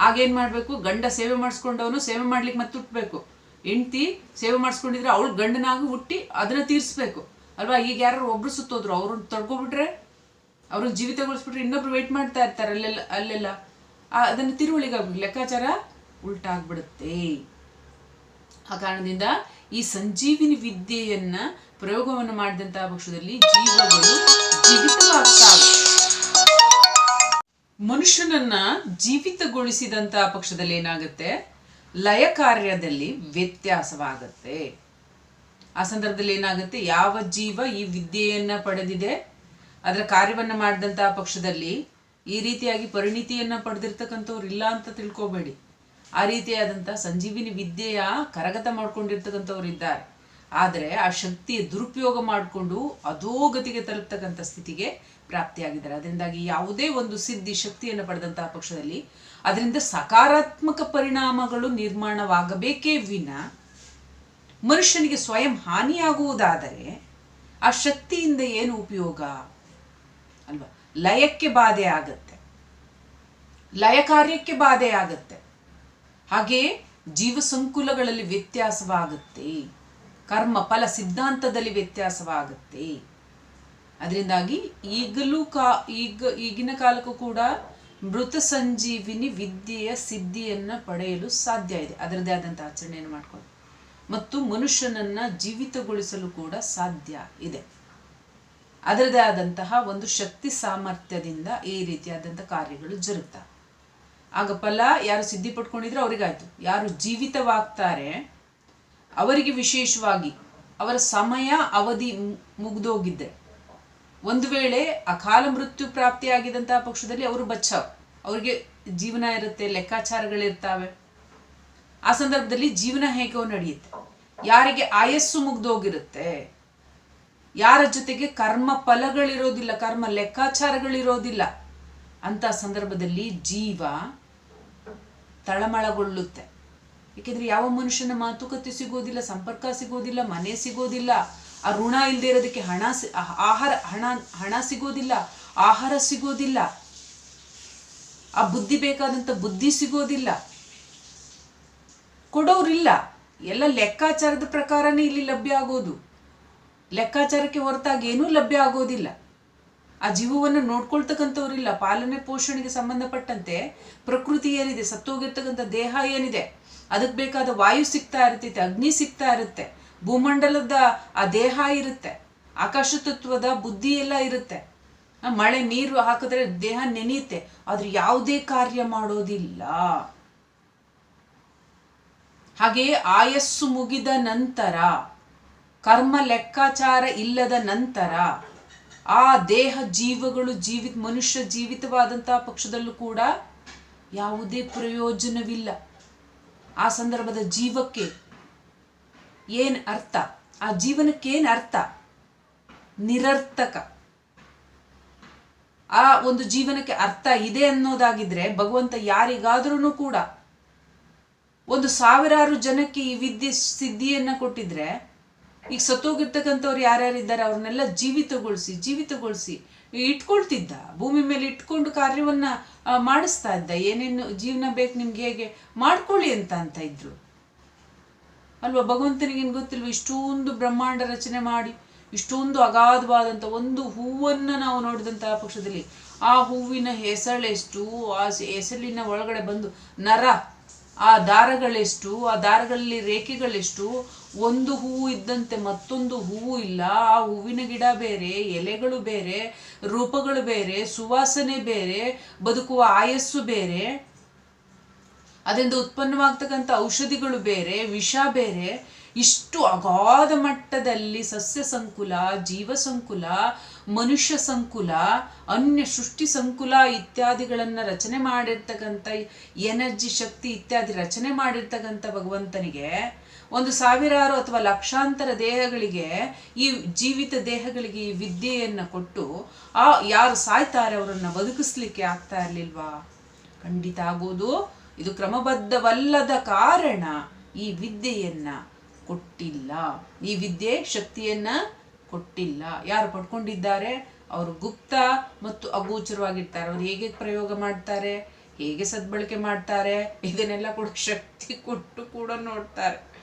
Speaker 1: ಆಗೇನು ಮಾಡಬೇಕು? ಗಂಡ ಸೇವೆ ಮಾಡಿಸ್ಕೊಂಡವನು ಸೇವೆ ಮಾಡ್ಲಿಕ್ಕೆ ಮತ್ತೆ ಹುಟ್ಟಬೇಕು ಹೆಂಡತಿ ಸೇವೆ ಮಾಡಿಸ್ಕೊಂಡಿದ್ರೆ ಅವಳು ಗಂಡನಾಗಿ ಹುಟ್ಟಿ ಅದನ್ನ ತೀರಿಸ್ಬೇಕು. ಅಲ್ವಾ? ಈಗ ಯಾರು ಒಬ್ರು ಸುತ್ತೋದ್ರು, ಅವ್ರನ್ನ ತಡ್ಕೊಬಿಟ್ರೆ, ಅವ್ರನ್ನ ಜೀವಿತಗೊಳಿಸ್ಬಿಟ್ರೆ ಇನ್ನೊಬ್ರು ವೆಯ್ಟ್ ಮಾಡ್ತಾ ಇರ್ತಾರೆ ಅಲ್ಲೆಲ್ಲ ಅಲ್ಲೆಲ್ಲ. ಅದನ್ನು ಅದನ್ನ ತಿರುವಳಿಗೆ ಲೆಕ್ಕಾಚಾರ ಉಲ್ಟಾ ಆಗ್ಬಿಡುತ್ತೆ ಆ ಕಾರಣದಿಂದ ಈ ಸಂಜೀವಿನಿ ವಿದ್ಯೆಯನ್ನ ಪ್ರಯೋಗವನ್ನು ಮಾಡಿದಂತಹ ಪಕ್ಷದಲ್ಲಿ ಜೀವಗಳು ಜೀವಿತವಾಗ್ತಾವೆ ಮನುಷ್ಯನನ್ನ ಜೀವಿತಗೊಳಿಸಿದಂತಹ ಪಕ್ಷದಲ್ಲಿ ಏನಾಗುತ್ತೆ? ಲಯ ಕಾರ್ಯದಲ್ಲಿ ವ್ಯತ್ಯಾಸವಾಗುತ್ತೆ. ಆ ಸಂದರ್ಭದಲ್ಲಿ ಏನಾಗುತ್ತೆ? ಯಾವ ಜೀವ ಈ ವಿದ್ಯೆಯನ್ನ ಪಡೆದಿದೆ? ಅದರ ಕಾರ್ಯವನ್ನ ಮಾಡಿದಂತಹ ಪಕ್ಷದಲ್ಲಿ ಈ ರೀತಿಯಾಗಿ ಪರಿಣಿತಿಯನ್ನ ಪಡೆದಿರ್ತಕ್ಕಂಥವ್ರು ಇಲ್ಲ ಅಂತ ತಿಳ್ಕೊಬೇಡಿ. ಆ ರೀತಿಯಾದಂತಹ ಸಂಜೀವಿನಿ ವಿದ್ಯೆಯ ಕರಗತ ಮಾಡ್ಕೊಂಡಿರ್ತಕ್ಕಂಥವ್ರು ಇದ್ದಾರೆ. ಆದರೆ ಆ ಶಕ್ತಿಯ ದುರುಪಯೋಗ ಮಾಡಿಕೊಂಡು ಅಧೋಗತಿಗೆ ತಲುಪ್ತಕ್ಕಂಥ ಸ್ಥಿತಿಗೆ ಪ್ರಾಪ್ತಿಯಾಗಿದ್ದಾರೆ. ಅದರಿಂದಾಗಿ ಯಾವುದೇ ಒಂದು ಸಿದ್ಧಿ ಶಕ್ತಿಯನ್ನು ಪಡೆದಂತಹ ಪಕ್ಷದಲ್ಲಿ ಅದರಿಂದ ಸಕಾರಾತ್ಮಕ ಪರಿಣಾಮಗಳು ನಿರ್ಮಾಣವಾಗಬೇಕೇ ವಿನ ಮನುಷ್ಯನಿಗೆ ಸ್ವಯಂ ಹಾನಿಯಾಗುವುದಾದರೆ ಆ ಶಕ್ತಿಯಿಂದ ಏನು ಉಪಯೋಗ? ಅಲ್ವಾ? ಲಯಕ್ಕೆ ಬಾಧೆ ಆಗತ್ತೆ. ಲಯ ಕಾರ್ಯಕ್ಕೆ ಬಾಧೆ ಆಗತ್ತೆ. ಹಾಗೆಯೇ ಜೀವ ಸಂಕುಲಗಳಲ್ಲಿ ವ್ಯತ್ಯಾಸವಾಗುತ್ತೆ. ಕರ್ಮ ಫಲ ಸಿದ್ಧಾಂತದಲ್ಲಿ ವ್ಯತ್ಯಾಸವಾಗುತ್ತೆ. ಅದರಿಂದಾಗಿ ಈಗಲೂ ಕಾ, ಈಗ, ಈಗಿನ ಕಾಲಕ್ಕೂ ಕೂಡ ಮೃತ ಸಂಜೀವಿನಿ ವಿದ್ಯೆಯ ಸಿದ್ಧಿಯನ್ನ ಪಡೆಯಲು ಸಾಧ್ಯ ಇದೆ. ಅದರದೇ ಆದಂಥ ಆಚರಣೆಯನ್ನು ಮಾಡ್ಕೊಂಡು ಮತ್ತು ಮನುಷ್ಯನನ್ನ ಜೀವಿತಗೊಳಿಸಲು ಕೂಡ ಸಾಧ್ಯ ಇದೆ. ಅದರದೇ ಆದಂತಹ ಒಂದು ಶಕ್ತಿ ಸಾಮರ್ಥ್ಯದಿಂದ ಈ ರೀತಿಯಾದಂಥ ಕಾರ್ಯಗಳು ಜರುಗ್ತವೆ. ಆಗ ಫಲ ಯಾರು ಸಿದ್ಧಿ ಪಡ್ಕೊಂಡಿದ್ರೆ ಅವರಿಗಾಯ್ತು. ಯಾರು ಜೀವಿತವಾಗ್ತಾರೆ ಅವರಿಗೆ ವಿಶೇಷವಾಗಿ ಅವರ ಸಮಯ, ಅವಧಿ ಮುಗಿದೋಗಿದ್ದೆ ಒಂದು ವೇಳೆ ಅಕಾಲ ಮೃತ್ಯು ಪ್ರಾಪ್ತಿಯಾಗಿದ್ದಂತಹ ಪಕ್ಷದಲ್ಲಿ ಅವರು ಬಚ್ಚಾವ್ ಅವರಿಗೆ ಜೀವನ ಇರುತ್ತೆ ಲೆಕ್ಕಾಚಾರಗಳಿರ್ತಾವೆ ಆ ಸಂದರ್ಭದಲ್ಲಿ ಜೀವನ ಹೇಗೋ ನಡೆಯುತ್ತೆ. ಯಾರಿಗೆ ಆಯಸ್ಸು ಮುಗ್ದೋಗಿರುತ್ತೆ, ಯಾರ ಜೊತೆಗೆ ಕರ್ಮ ಫಲಗಳಿರೋದಿಲ್ಲ, ಕರ್ಮ ಲೆಕ್ಕಾಚಾರಗಳಿರೋದಿಲ್ಲ ಅಂತ ಸಂದರ್ಭದಲ್ಲಿ ಜೀವ ತಳಮಳಗೊಳ್ಳುತ್ತೆ. ಏಕೆಂದರೆ ಯಾವ ಮನುಷ್ಯನ ಮಾತುಕತೆ ಸಿಗೋದಿಲ್ಲ, ಸಂಪರ್ಕ ಸಿಗೋದಿಲ್ಲ, ಮನೆ ಸಿಗೋದಿಲ್ಲ, ಆ ಋಣ ಇಲ್ಲದೆ ಇರೋದಕ್ಕೆ ಹಣ ಆಹಾರ, ಹಣ ಹಣ ಸಿಗೋದಿಲ್ಲ, ಆಹಾರ ಸಿಗೋದಿಲ್ಲ, ಆ ಬುದ್ಧಿ ಬೇಕಾದಂಥ ಬುದ್ಧಿ ಸಿಗೋದಿಲ್ಲ. ಕೊಡೋರಿಲ್ಲ. ಎಲ್ಲ ಲೆಕ್ಕಾಚಾರದ ಪ್ರಕಾರನೇ ಇಲ್ಲಿ ಲಭ್ಯ ಆಗೋದು. ಲೆಕ್ಕಾಚಾರಕ್ಕೆ ಹೊರತಾಗಿ ಏನೂ ಲಭ್ಯ ಆಗೋದಿಲ್ಲ. ಆ ಜೀವವನ್ನು ನೋಡ್ಕೊಳ್ತಕ್ಕಂಥವ್ರಿಲ್ಲ. ಪಾಲನೆ, ಪೋಷಣೆಗೆ ಸಂಬಂಧಪಟ್ಟಂತೆ ಪ್ರಕೃತಿ ಏನಿದೆ, ಸತ್ತೋಗಿರ್ತಕ್ಕಂಥ ದೇಹ ಏನಿದೆ, ಅದಕ್ಕೆ ಬೇಕಾದ ವಾಯು ಸಿಗ್ತಾ ಇರ್ತೈತೆ, ಅಗ್ನಿ ಸಿಗ್ತಾ ಇರುತ್ತೆ, ಭೂಮಂಡಲದ ಆ ದೇಹ ಇರುತ್ತೆ, ಆಕಾಶ ತತ್ವದ ಬುದ್ಧಿ ಎಲ್ಲ ಇರುತ್ತೆ. ಮಳೆ ನೀರು ಹಾಕಿದ್ರೆ ದೇಹ ನೆನೆಯುತ್ತೆ, ಆದ್ರೆ ಯಾವುದೇ ಕಾರ್ಯ ಮಾಡೋದಿಲ್ಲ. ಹಾಗೆಯೇ ಆಯಸ್ಸು ಮುಗಿದ ನಂತರ, ಕರ್ಮ ಲೆಕ್ಕಾಚಾರ ಇಲ್ಲದ ನಂತರ ಆ ದೇಹ ಜೀವಗಳು ಜೀವಿತ ಮನುಷ್ಯ ಜೀವಿತವಾದಂತಹ ಪಕ್ಷದಲ್ಲೂ ಕೂಡ ಯಾವುದೇ ಪ್ರಯೋಜನವಿಲ್ಲ. ಆ ಸಂದರ್ಭದ ಜೀವಕ್ಕೆ ಏನ್ ಅರ್ಥ? ಆ ಜೀವನಕ್ಕೆ ಏನ್ ಅರ್ಥ? ನಿರರ್ಥಕ. ಆ ಒಂದು ಜೀವನಕ್ಕೆ ಅರ್ಥ ಇದೆ ಅನ್ನೋದಾಗಿದ್ರೆ ಭಗವಂತ ಯಾರಿಗಾದ್ರೂ ಕೂಡ ಒಂದು ಸಾವಿರಾರು ಜನಕ್ಕೆ ಈ ವಿದ್ಯೆ ಸಿದ್ಧಿಯನ್ನ ಕೊಟ್ಟಿದ್ರೆ ಈಗ ಸತ್ತೋಗಿರ್ತಕ್ಕಂಥವ್ರು ಯಾರ್ಯಾರಿದ್ದಾರೆ, ಅವ್ರನ್ನೆಲ್ಲ ಜೀವಿತಗೊಳಿಸಿ ಜೀವಿತಗೊಳಿಸಿ ಇಟ್ಕೊಳ್ತಿದ್ದ. ಭೂಮಿ ಮೇಲೆ ಇಟ್ಕೊಂಡು ಕಾರ್ಯವನ್ನ ಮಾಡಿಸ್ತಾ ಇದ್ದ. ಏನೇನು ಜೀವನ ಬೇಕು ನಿಮ್ಗೆ ಹೇಗೆ ಮಾಡ್ಕೊಳ್ಳಿ ಅಂತ ಅಂತ ಇದ್ರು. ಅಲ್ವಾ? ಭಗವಂತನಿಗೇನು ಗೊತ್ತಿಲ್ವ? ಇಷ್ಟೊಂದು ಬ್ರಹ್ಮಾಂಡ ರಚನೆ ಮಾಡಿ, ಇಷ್ಟೊಂದು ಅಗಾಧವಾದಂಥ ಒಂದು ಹೂವನ್ನು ನಾವು ನೋಡಿದಂತಹ ಪಕ್ಷದಲ್ಲಿ ಆ ಹೂವಿನ ಹೆಸಳೆಷ್ಟು ಆ ಹೆಸಳಿನ ಒಳಗಡೆ ಬಂದು ನರ, ಆ ದಾರಗಳೆಷ್ಟು, ಆ ದಾರಗಳಲ್ಲಿ ರೇಖೆಗಳೆಷ್ಟು ಒಂದು ಹೂವು ಇದ್ದಂತೆ ಮತ್ತೊಂದು ಹೂವು ಇಲ್ಲ. ಆ ಹೂವಿನ ಗಿಡ ಬೇರೆ, ಎಲೆಗಳು ಬೇರೆ, ರೂಪಗಳು ಬೇರೆ, ಸುವಾಸನೆ ಬೇರೆ, ಬದುಕುವ ಆಯಸ್ಸು ಬೇರೆ ಅದರಿಂದ ಉತ್ಪನ್ನವಾಗ್ತಕ್ಕಂಥ ಔಷಧಿಗಳು ಬೇರೆ, ವಿಷ ಬೇರೆ, ಇಷ್ಟು ಅಗಾಧ ಮಟ್ಟದಲ್ಲಿ ಸಸ್ಯ ಸಂಕುಲ, ಜೀವ ಸಂಕುಲ, ಮನುಷ್ಯ ಸಂಕುಲ, ಅನ್ಯ ಸೃಷ್ಟಿ ಸಂಕುಲ ಇತ್ಯಾದಿಗಳನ್ನು ರಚನೆ ಮಾಡಿರ್ತಕ್ಕಂಥ ಎನರ್ಜಿ ಶಕ್ತಿ ಇತ್ಯಾದಿ ರಚನೆ ಮಾಡಿರ್ತಕ್ಕಂಥ ಭಗವಂತನಿಗೆ ಒಂದು ಸಾವಿರಾರು ಅಥವಾ ಲಕ್ಷಾಂತರ ದೇಹಗಳಿಗೆ ಈ ಜೀವಿತ ದೇಹಗಳಿಗೆ ಈ ವಿದ್ಯೆಯನ್ನು ಕೊಟ್ಟು ಆ ಯಾರು ಸಾಯ್ತಾರೆ ಅವರನ್ನು ಬದುಕಿಸ್ಲಿಕ್ಕೆ ಆಗ್ತಾ ಇರಲಿಲ್ವಾ? ಖಂಡಿತ ಆಗೋದು. ಇದು ಕ್ರಮಬದ್ಧವಲ್ಲದ ಕಾರಣ ಈ ವಿದ್ಯೆಯನ್ನ ಕೊಟ್ಟಿಲ್ಲ. ಈ ವಿದ್ಯೆ ಶಕ್ತಿಯನ್ನ ಕೊಟ್ಟಿಲ್ಲ. ಯಾರು ಪಡ್ಕೊಂಡಿದ್ದಾರೆ? ಅವರು ಗುಪ್ತ ಮತ್ತು ಅಗೋಚರವಾಗಿರ್ತಾರೆ. ಅವ್ರು ಹೇಗೆ ಪ್ರಯೋಗ ಮಾಡ್ತಾರೆ? ಹೇಗೆ ಸದ್ಬಳಕೆ ಮಾಡ್ತಾರೆ? ಇದನ್ನೆಲ್ಲ ಕೂಡ ಶಕ್ತಿ ಕೊಟ್ಟು ಕೂಡ ನೋಡ್ತಾರೆ.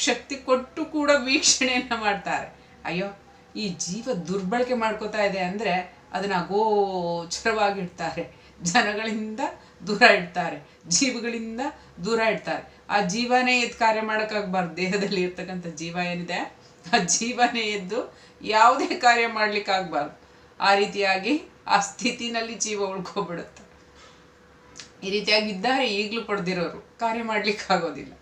Speaker 1: ಶಕ್ತಿ ಕೊಟ್ಟು ಕೂಡ ವೀಕ್ಷಣೆಯನ್ನು ಮಾಡ್ತಾರೆ. ಅಯ್ಯೋ ಈ ಜೀವ ದುರ್ಬಳಕೆ ಮಾಡ್ಕೋತಾ ಇದೆ ಅಂದರೆ ಅದನ್ನ ಅಗೋಚರವಾಗಿಡ್ತಾರೆ. ಜನಗಳಿಂದ ದೂರ ಇಡ್ತಾರೆ. ಜೀವಗಳಿಂದ ದೂರ ಇಡ್ತಾರೆ. ಆ ಜೀವನೇ ಎದ್ದು ಕಾರ್ಯ ಮಾಡೋಕ್ಕಾಗಬಾರ್ದು. ದೇಹದಲ್ಲಿ ಇರ್ತಕ್ಕಂಥ ಜೀವ ಏನಿದೆ? ಆ ಜೀವನೇ ಎದ್ದು ಯಾವುದೇ ಕಾರ್ಯ ಮಾಡ್ಲಿಕ್ಕಾಗಬಾರ್ದು. ಆ ರೀತಿಯಾಗಿ ಆ ಸ್ಥಿತಿನಲ್ಲಿ ಜೀವ ಉಳ್ಕೊಬಿಡುತ್ತೆ. ಈ ರೀತಿಯಾಗಿ ಇದ್ದಾರೆ ಈಗಲೂ ಪಡೆದಿರೋರು. ಕಾರ್ಯ ಮಾಡ್ಲಿಕ್ಕೆ ಆಗೋದಿಲ್ಲ ಆ,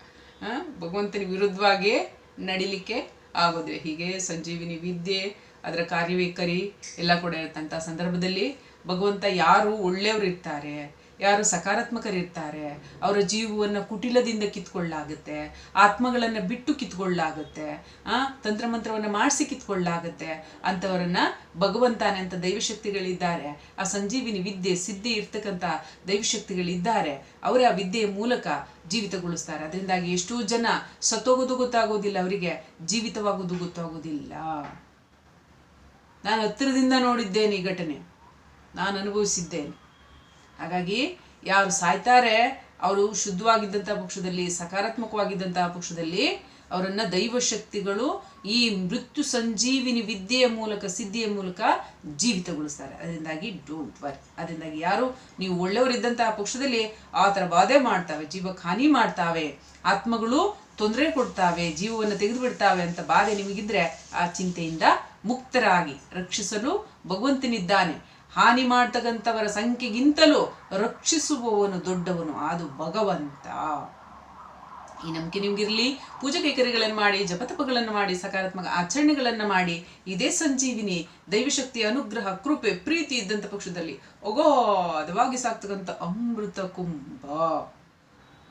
Speaker 1: ಭಗವಂತನ ವಿರುದ್ಧವಾಗಿ ನಡಿಲಿಕ್ಕೆ ಆಗೋದಿಲ್ಲ ಹೀಗೆ ಸಂಜೀವಿನಿ ವಿದ್ಯೆ, ಅದರ ಕಾರ್ಯವೈಖರಿ ಎಲ್ಲ ಕೂಡ ಇರ್ತಂಥ ಸಂದರ್ಭದಲ್ಲಿ ಭಗವಂತ ಯಾರು ಒಳ್ಳೆಯವರು ಇರ್ತಾರೆ? ಯಾರು ಸಕಾರಾತ್ಮಕರಿರ್ತಾರೆ, ಅವರ ಜೀವವನ್ನು ಕುಟಿಲದಿಂದ ಕಿತ್ಕೊಳ್ಳಾಗುತ್ತೆ, ಆತ್ಮಗಳನ್ನು ಬಿಟ್ಟು ಕಿತ್ಕೊಳ್ಳಾಗುತ್ತೆ, ಆ, ತಂತ್ರಮಂತ್ರವನ್ನು ಮಾಡಿಸಿ ಕಿತ್ಕೊಳ್ಳಾಗುತ್ತೆ ಅಂಥವರನ್ನ ಭಗವಂತಾನೆ ಅಂತ ದೈವಶಕ್ತಿಗಳಿದ್ದಾರೆ. ಆ ಸಂಜೀವಿನಿ ವಿದ್ಯೆ ಸಿದ್ಧಿ ಇರ್ತಕ್ಕಂಥ ದೈವಶಕ್ತಿಗಳಿದ್ದಾರೆ. ಅವರೇ ಆ ವಿದ್ಯೆಯ ಮೂಲಕ ಜೀವಿತಗೊಳಿಸ್ತಾರೆ. ಅದರಿಂದಾಗಿ ಎಷ್ಟೋ ಜನ ಸತ್ತೋಗೋದು ಗೊತ್ತಾಗೋದಿಲ್ಲ, ಅವರಿಗೆ ಜೀವಿತವಾಗೋದು ಗೊತ್ತಾಗೋದಿಲ್ಲ. ನಾನು ಹತ್ತಿರದಿಂದ ನೋಡಿದ್ದೇನೆ ಈ ಘಟನೆ. ನಾನು ಅನುಭವಿಸಿದ್ದೇನೆ. ಹಾಗಾಗಿ ಯಾರು ಸಾಯ್ತಾರೆ, ಅವರು ಶುದ್ಧವಾಗಿದ್ದಂತಹ ಪಕ್ಷದಲ್ಲಿ, ಸಕಾರಾತ್ಮಕವಾಗಿದ್ದಂತಹ ಪಕ್ಷದಲ್ಲಿ ಅವರನ್ನ ದೈವಶಕ್ತಿಗಳು ಈ ಮೃತ್ಯು ಸಂಜೀವಿನಿ ವಿದ್ಯೆಯ ಮೂಲಕ, ಸಿದ್ಧಿಯ ಮೂಲಕ ಜೀವಿತಗೊಳಿಸ್ತಾರೆ. ಅದರಿಂದಾಗಿ ಡೋಂಟ್ ವರಿ ಅದರಿಂದಾಗಿ ಯಾರು, ನೀವು ಒಳ್ಳೆಯವರಿದ್ದಂತಹ ಪಕ್ಷದಲ್ಲಿ ಆ ಥರ ಬಾಧೆ ಮಾಡ್ತಾವೆ ಜೀವಕ್ಕೆ ಹಾನಿ ಮಾಡ್ತಾವೆ, ಆತ್ಮಗಳು ತೊಂದರೆ ಕೊಡ್ತಾವೆ, ಜೀವವನ್ನು ತೆಗೆದು ಬಿಡ್ತಾವೆ ಅಂತ ಬಾಧೆ ನಿಮಗಿದ್ರೆ ಆ ಚಿಂತೆಯಿಂದ ಮುಕ್ತರಾಗಿ, ರಕ್ಷಿಸಲು ಭಗವಂತನಿದ್ದಾನೆ. ಹಾನಿ ಮಾಡ್ತಕ್ಕಂಥವರ ಸಂಖ್ಯೆಗಿಂತಲೂ ರಕ್ಷಿಸುವವನು ದೊಡ್ಡವನು. ಅದು ಭಗವಂತ. ಈ ನಂಬಿಕೆ ನಿಮ್ಗಿರ್ಲಿ. ಪೂಜೆ ಕೈಕರ್ಯಗಳನ್ನು ಮಾಡಿ, ಜಪತಪಗಳನ್ನು ಮಾಡಿ, ಸಕಾರಾತ್ಮಕ ಆಚರಣೆಗಳನ್ನು ಮಾಡಿ, ಇದೇ ಸಂಜೀವಿನಿ, ದೈವಶಕ್ತಿ, ಅನುಗ್ರಹ, ಕೃಪೆ, ಪ್ರೀತಿ ಇದ್ದಂಥ ಪಕ್ಷದಲ್ಲಿ ಅಗಾಧವಾಗಿ ಸಾಕ್ತಕ್ಕಂಥ ಅಮೃತ ಕುಂಭ.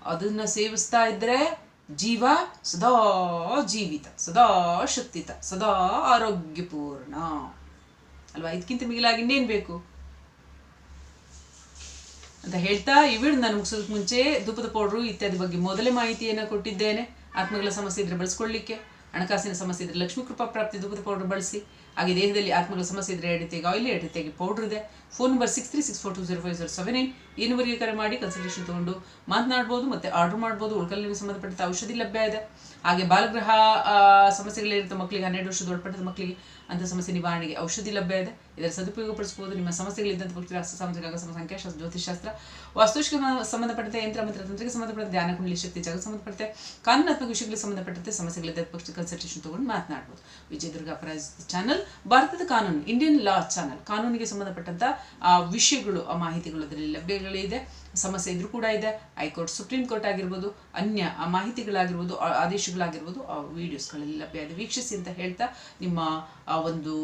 Speaker 1: ಅದನ್ನ ಸೇವಿಸ್ತಾ ಇದ್ರೆ ಜೀವ ಸದಾ ಜೀವಿತ, ಸದಾ ಶಕ್ತಿತ ಸದಾ ಆರೋಗ್ಯಪೂರ್ಣ. ಅಲ್ವಾ? ಇದಕ್ಕಿಂತ ಮಿಗಿಲಾಗಿ ಇನ್ನೇನು ಬೇಕು? ಅಂತ ಹೇಳ್ತಾ ಈ ವಿಡಿಯೋ ನಾನು ಮುಗಿಸೋದಕ್ಕೆ ಮುಂಚೆ ಧೂಪದ ಪೌಡ್ರು ಇತ್ಯಾದಿ ಬಗ್ಗೆ ಮೊದಲೇ ಮಾಹಿತಿಯನ್ನು ಕೊಟ್ಟಿದ್ದೇನೆ. ಆತ್ಮಗಳ ಸಮಸ್ಯೆ ಇದ್ರೆ ಬಳಸ್ಕೊಳ್ಳಿಕ್ಕೆ, ಹಣಕಾಸಿನ ಸಮಸ್ಯೆ ಇದ್ರೆ ಲಕ್ಷ್ಮೀ ಕೃಪಾ ಪ್ರಾಪ್ತಿ ಧೂಪದ ಪೌಡರ್ ಬಳಸಿ. ಹಾಗೆ ದೇಹದಲ್ಲಿ ಆತ್ಮಗಳ ಸಮಸ್ಯೆ ಇದ್ರೆ ಎಡಿತೆಗೆ ಆಯಿಲ್ ಎಡಿತೆಗೆ ಪೌಡರ್ ಇದೆ. Phone number six three six four two zero five zero seven eight ಕರೆ ಮಾಡಿ ಕನ್ಸಲ್ಟೇಷನ್ ತೊಗೊಂಡು ಮಾತನಾಡ್ಬೋದು ಮತ್ತು ಆರ್ಡರ್ ಮಾಡ್ಬೋದು. ಉಳ್ಕಲ್ಲಿಗೆ ಸಂಬಂಧಪಟ್ಟ ಔಷಧಿ ಲಭ್ಯ ಇದೆ. ಹಾಗೆ ಬಾಲಗೃಹ ಸಮಸ್ಯೆಗಳಿರುತ್ತೆ ಮಕ್ಕಳಿಗೆ, ಹನ್ನೆರಡು ವರ್ಷದ ಒಳಪಟ್ಟದ ಮಕ್ಕಳಿಗೆ ಅಂಥ ಸಮಸ್ಯೆ ನಿವಾರಣೆಗೆ ಔಷಧಿ ಲಭ್ಯ ಇದೆ. ಇದರ ಸದುಪಯೋಗಪಡಿಸಬಹುದು. ನಿಮ್ಮ ಸಮಸ್ಯೆಗಳಿದ್ದಂಥ ಸಮ ಸಾಮಾಜಿಕ ಶಾಸ್ತ್ರ ಸಂಖ್ಯಾಶಾಸ್ತ್ರ ಜ್ಯೋತಿಷಾಸ್ತ್ರ ವಾಸ್ತುಶಿಕ ಸಂಬಂಧಪಟ್ಟಂತೆ ಯಂತ್ರ ಮಂತ್ರ ತಂತ್ರಕ್ಕೆ ಸಂಬಂಧಪಟ್ಟಂತೆ ಧ್ಯಾನ, ಕುಂಡಲಿ, ಶಕ್ತಿ ಜಗತ್ ಸಂಬಂಧಪಟ್ಟಂತೆ ಕಾನೂನಾತ್ಮಕ ವಿಷಯಗಳಿಗೆ ಸಂಬಂಧಪಟ್ಟಂತೆ ಸಮಸ್ಯೆಗಳಿದ್ದ ಪಕ್ಷ ಕನ್ಸಲ್ಟೇಷನ್ ತಗೊಂಡು ಮಾತನಾಡಬಹುದು ವಿಜಯದುರ್ಗ ಅಪರಾಜ್ ಚಾನಲ್ ಭಾರತದ ಕಾನೂನು ಇಂಡಿಯನ್ ಲಾ ಚಾನಲ್ ಕಾನೂನಿಗೆ ಸಂಬಂಧಪಟ್ಟಂತ, ಆ, ವಿಷಯಗಳು, ಆ, ಮಾಹಿತಿಗಳು ಅದರಲ್ಲಿ ಲಭ್ಯಗಳಿದೆ ಸಮಸ್ಯೆ ಇದ್ರೂ ಕೂಡ ಇದೆ. ಹೈಕೋರ್ಟ್, ಸುಪ್ರೀಂ ಕೋರ್ಟ್ ಆಗಿರ್ಬೋದು, ಅನ್ಯ, ಆ, ಮಾಹಿತಿಗಳಾಗಿರ್ಬೋದು ಆದೇಶಗಳಾಗಿರ್ಬೋದು, ಆ ವಿಡಿಯೋಸ್ಗಳಲ್ಲಿ ಲಭ್ಯ ಇದೆ. ವೀಕ್ಷಿಸಿ ಅಂತ ಹೇಳ್ತಾ ನಿಮ್ಮ ಒಂದು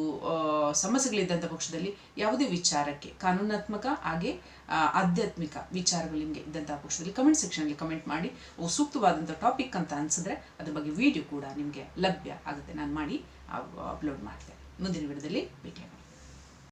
Speaker 1: ಸಮಸ್ಯೆಗಳಿದ್ದಂಥ ಪಕ್ಷದಲ್ಲಿ ಯಾವುದೇ ವಿಚಾರಕ್ಕೆ ಕಾನೂನಾತ್ಮಕ ಹಾಗೆ ಆಧ್ಯಾತ್ಮಿಕ ವಿಚಾರಗಳು ನಿಮಗೆ ಪಕ್ಷದಲ್ಲಿ ಕಮೆಂಟ್ ಸೆಕ್ಷನಲ್ಲಿ ಕಮೆಂಟ್ ಮಾಡಿ. ಸೂಕ್ತವಾದಂಥ ಟಾಪಿಕ್ ಅಂತ ಅನ್ಸಿದ್ರೆ ಅದ್ರ ಬಗ್ಗೆ ವಿಡಿಯೋ ಕೂಡ ನಿಮಗೆ ಲಭ್ಯ ಆಗುತ್ತೆ. ನಾನು ಮಾಡಿ ಅಪ್ಲೋಡ್ ಮಾಡ್ತೇನೆ. ಮುಂದಿನ ವಿಡಿಯೋದಲ್ಲಿ ಭೇಟಿಯಾಗೋಣ.